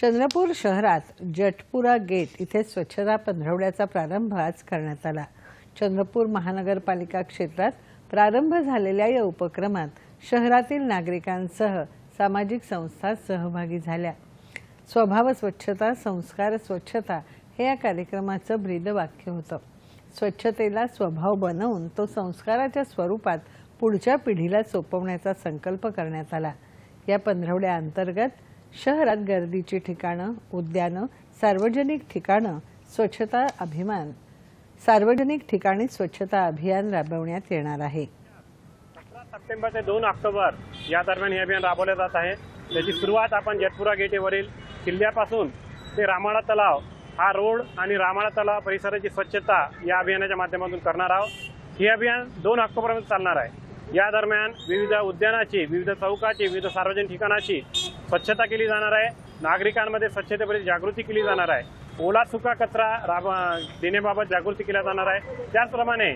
चंद्रपूर शहरात जटपुरा गेट इथे स्वच्छता पंधरवड्याचा प्रारंभ आज करण्यात आला. चंद्रपूर महानगरपालिका क्षेत्रात प्रारंभ झालेल्या या उपक्रमात शहरातील नागरिकांसह सामाजिक संस्था सहभागी झाल्या. स्वभाव स्वच्छता संस्कार स्वच्छता हे या कार्यक्रमाचं ब्रीदवाक्य होतं. स्वच्छतेला स्वभाव बनवून तो संस्काराच्या स्वरूपात पुढच्या पिढीला सोपवण्याचा संकल्प करण्यात आला. या पंधरवड्याअंतर्गत शहरात गर्दीची ठिकाणं उद्यानं सार्वजनिक ठिकाणं स्वच्छता अभिमान सार्वजनिक ठिकाणी स्वच्छता अभियान राबवण्यात येणार आहे. सप्टेंबर ते दोन ऑक्टोबर या दरम्यान हे अभियान राबवले जात आहे. त्याची सुरुवात आपण जटपुरा गेटेवरील किल्ल्यापासून ते रामाळा तलाव हा रोड आणि रामाळा तलाव परिसराची स्वच्छता या अभियानाच्या माध्यमातून करणार आहोत. हे अभियान दोन ऑक्टोबरमध्ये चालणार आहे. या दरम्यान विविध उद्यानाची विविध चौकाची विविध सार्वजनिक ठिकाणाची स्वच्छता केली जाणार आहे. नागरिकांमध्ये स्वच्छतेबद्दल जागृती केली जाणार आहे. ओला सुका कचरा राब देण्याबाबत जागृती केल्या जाणार आहे. त्याचप्रमाणे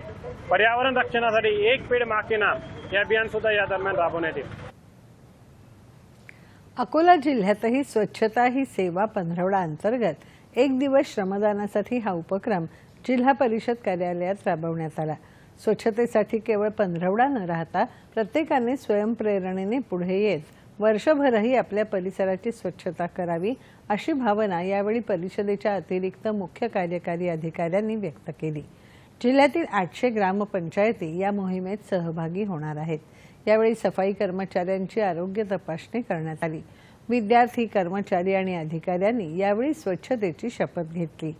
पर्यावरण रक्षणासाठी एक पेड माके नाम हे अभियान सुद्धा या दरम्यान राबवण्यात येईल. अकोला जिल्ह्यातही स्वच्छता ही सेवा पंधरवडा अंतर्गत एक दिवस श्रमदानासाठी हा उपक्रम जिल्हा परिषद कार्यालयात राबवण्यात आला. स्वच्छतेसाठी केवळ पंधरवडा न राहता प्रत्येकाने स्वयंप्रेरणेने पुढे येत वर्षभरही आपल्या परिसराची स्वच्छता करावी अशी भावना यावेळी परिषदेच्या अतिरिक्त मुख्य कार्यकारी अधिकाऱ्यांनी व्यक्त केली. जिल्ह्यातील आठशे ग्रामपंचायती या मोहिमेत सहभागी होणार आहेत. यावेळी सफाई कर्मचाऱ्यांची आरोग्य तपासणी करण्यात आली. विद्यार्थी कर्मचारी आणि अधिकाऱ्यांनी यावेळी स्वच्छतेची शपथ घेतली.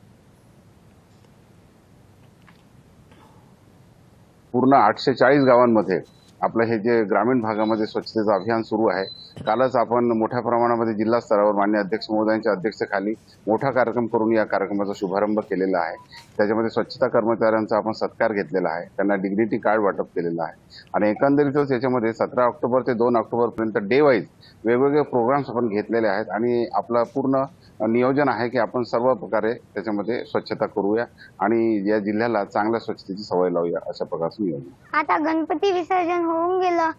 पूर्ण आठशे चाळीस गावांमध्ये आपलं हे जे ग्रामीण भागामध्ये स्वच्छतेचं अभियान सुरू आहे कालच आपण मोठ्या प्रमाणामध्ये जिल्हा स्तरावर मान्य अध्यक्ष महोदयांच्या अध्यक्षतेखाली मोठा कार्यक्रम करून या कार्यक्रमाचा शुभारंभ केलेला आहे. त्याच्यामध्ये स्वच्छता कर्मचाऱ्यांचा आपण सत्कार घेतलेला आहे. त्यांना डिग्निटी कार्ड वाटप केलेलं आहे. आणि एकंदरीतच याच्यामध्ये सतरा ऑक्टोबर ते दोन ऑक्टोबरपर्यंत डे वाईज वेगवेगळे प्रोग्राम्स आपण घेतलेले आहेत आणि आपला पूर्ण नियोजन आहे की आपण सर्व प्रकारे त्याच्यामध्ये स्वच्छता करूया आणि या जिल्ह्याला चांगल्या स्वच्छतेची सवय लावूया अशा प्रकारचं नियोजन. आता गणपती विसर्जन होऊन गेलं.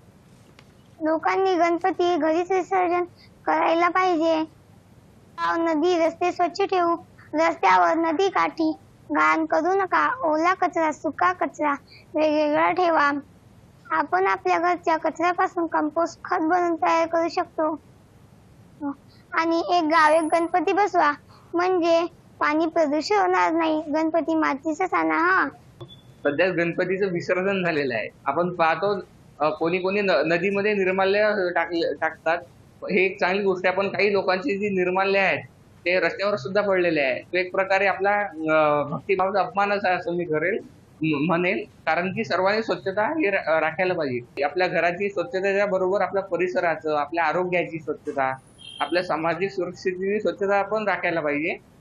लोकांनी गणपती घरीच विसर्जन करायला पाहिजे. नदी रस्ते स्वच्छ ठेवू. रस्त्यावर नदी काठी. घाण करू नका. ओला कचरा सुका कचरा. वेगवेगळा ठेवा. आपण आपल्या घरच्या कचऱ्यापासून कंपोस्ट खत बनवून तयार करू शकतो. आणि एक गाव एक गणपती बसवा. म्हणजे पाणी प्रदूषण होणार नाही. गणपती मातीचा सण हा. सध्या गणपतीचं विसर्जन झालेलं आहे. आपण पाहतो कोणी कोणी न- नदीमध्ये निर्माल्य टाकले टाकतात. हे एक चांगली गोष्ट आहे. पण काही लोकांची जी निर्माल्य आहेत ते रस्त्यावर सुद्धा पडलेले आहे तो एक प्रकारे आपला अ, भक्तिभावाचा अपमानच आहे असं मी करेल म्हणेल. कारण की सर्वांनी स्वच्छता ही रा- राखायला पाहिजे. आपल्या घराची स्वच्छतेच्या बरोबर आपल्या परिसराचं आपल्या आरोग्याची स्वच्छता आपल्या सामाजिक सुरक्षेची स्वच्छता आपण राखायला पाहिजे.